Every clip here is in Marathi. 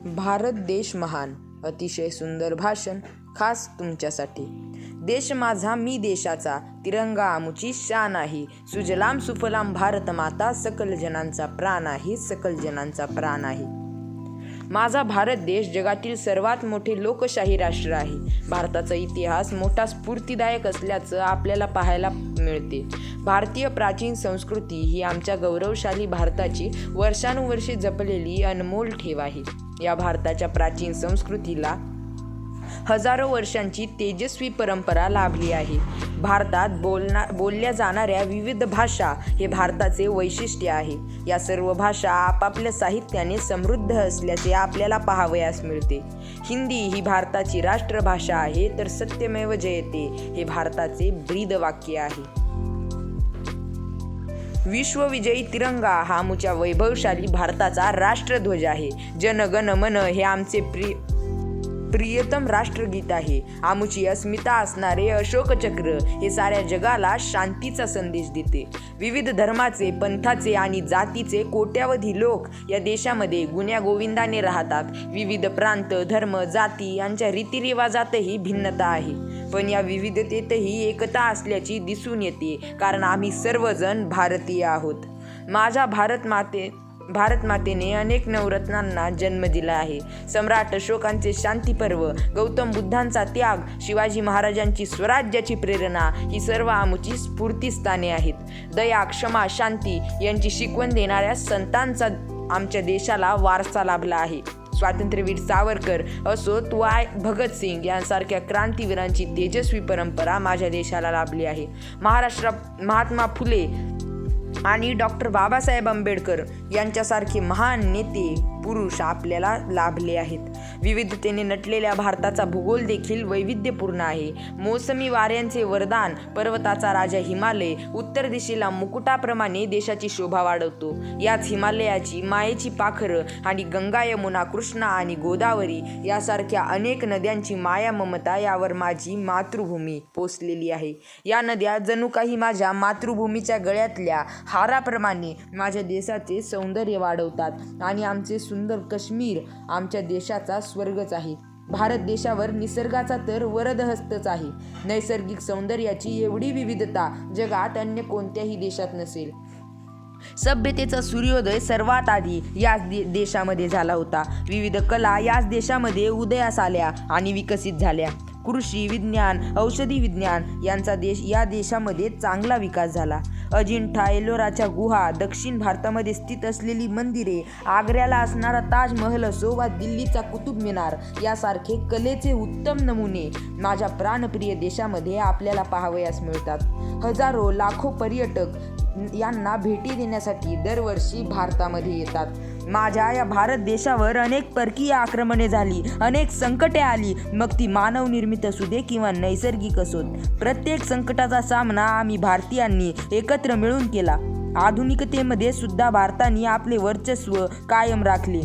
भारत देश महान. अतिशय सुंदर भाषण खास तुमच्यासाठी. देश माझा मी देशाचा. तिरंगा आमुची शान आहे. सुजलाम सुफलाम भारत माता सकल जनांचा प्राण आहे सकल जनांचा प्राण आहे. माझा भारत देश जगातील सर्वात मोठे लोकशाही राष्ट्र आहे. भारताचा इतिहास मोठा स्फूर्तिदायक असल्याचं आपल्याला पाहायला मिळते. भारतीय प्राचीन संस्कृती ही आमच्या गौरवशाली भारताची वर्षानुवर्षे जपलेली अनमोल ठेव आहे. या भारताच्या प्राचीन संस्कृतीला हजारो वर्षांची तेजस्वी परंपरा लाभली आहे. भारतात बोलना बोलल्या जाणाऱ्या विविध भाषा हे भारताचे वैशिष्ट्य आहे. या सर्व भाषा आपापल्या साहित्याने समृद्ध असल्याचे आपल्याला पाहावयास मिळते. हिंदी ही भारताची राष्ट्रभाषा आहे तर सत्यमेव जयते हे भारताचे ब्रीद वाक्य आहे. विश्वविजयी तिरंगा हा आमच्या वैभवशाली भारताचा राष्ट्रध्वज आहे. जन गण मन हे आमचे प्रिय प्रियतम राष्ट्रगीत आहे. आमुची अस्मिता असणारे अशोकचक्र हे साऱ्या जगाला शांतीचा संदेश देते. विविध धर्माचे पंथाचे आणि जातीचे कोट्यावधी लोक या देशामध्ये गुण्यागोविंदाने राहतात. विविध प्रांत धर्म जाती यांच्या रीतिरिवाजातही भिन्नता आहे. पण या विविधतेतही एकता असल्याची दिसून येते कारण आम्ही सर्वजण भारतीय आहोत. माझ्या भारत माते भारतमातेने अनेक नवरत्नांना जन्म दिला आहे. सम्राट अशोकांचे शांतीपर्व गौतम बुद्धांचा त्याग शिवाजी महाराजांची स्वराज्याची प्रेरणा ही सर्व आमुची स्फूर्तीस्थाने आहेत. दया क्षमा शांती यांची शिकवण देणाऱ्या संतांचा आमच्या देशाला वारसा लाभला आहे. स्वातंत्र्यवीर सावरकर असोत वाय भगतसिंग यांसारख्या क्रांतीवीरांची तेजस्वी परंपरा माझ्या देशाला लाभली आहे. महाराष्ट्र महात्मा फुले आणि डॉक्टर बाबासाहेब आंबेडकर यांच्यासारखे महान नेते पुरुष आपल्याला लाभले आहेत. विविधतेने नटलेल्या भारताचा भूगोल देखील वैविध्यपूर्ण आहे. मोसमी वाऱ्यांचे वरदान पर्वताचा राजा हिमालय उत्तर दिशेला मुकुटाप्रमाणे देशाची शोभा वाढवतो. याच हिमालयाची मायेची पाखरं आणि गंगा यमुना कृष्णा आणि गोदावरी यासारख्या अनेक नद्यांची माया ममता यावर माझी मातृभूमी पोचलेली आहे. या नद्या जणू काही माझ्या मातृभूमीच्या गळ्यातल्या हाराप्रमाणे माझ्या देशाचे सौंदर्य वाढवतात आणि आमचे सुंदर काश्मीर आमच्या देशाचा स्वर्गच आहे. भारत देशावर निसर्गाचा तर वरदहस्तच आहे. नैसर्गिक सौंदर्याची एवढी विविधता जगात अन्य कोणत्याही देशात नसेल. सभ्यतेचा सूर्योदय सर्वात आधी याच दे देशामध्ये झाला होता. विविध कला याच देशामध्ये उदयास आल्या आणि विकसित झाल्या. कृषी विज्ञान औषधी विज्ञान यांचा देश या देशामध्ये चांगला विकास झाला. अजिंठा एलोराच्या गुहा दक्षिण भारतामध्ये स्थित असलेली मंदिरे आग्र्याला असणारा ताजमहल असो वा दिल्लीचा कुतुब मिनार यासारखे कलेचे उत्तम नमुने माझ्या प्राणप्रिय देशामध्ये आपल्याला पाहावयास मिळतात. हजारो लाखो पर्यटक यांना भेटी देण्यासाठी दरवर्षी भारतामध्ये येतात. माझ्या या भारत देशावर अनेक परकीय आक्रमणे झाली अनेक संकटे आली. मग ती मानवनिर्मित असू दे किंवा नैसर्गिक असोत प्रत्येक संकटाचा सामना आम्ही भारतीयांनी एकत्र मिळून केला. आधुनिकतेमध्ये सुद्धा भारताने आपले वर्चस्व कायम राखले.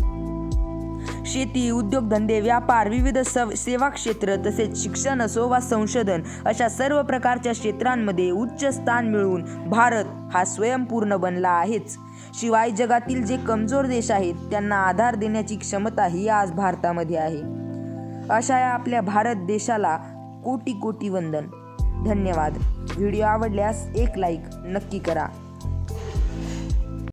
शेती उद्योगधंदे व्यापार विविध सव सेवा क्षेत्र तसेच शिक्षण असो वा संशोधन अशा सर्व प्रकारच्या क्षेत्रांमध्ये उच्च स्थान मिळवून भारत हा स्वयंपूर्ण बनला आहेच. शिवाय जगातील जे कमजोर देश आहेत त्यांना आधार देण्याची क्षमता ही आज भारतामध्ये आहे. अशा या आपल्या भारत देशाला कोटी कोटी वंदन. धन्यवाद. व्हिडिओ आवडल्यास एक लाईक नक्की करा.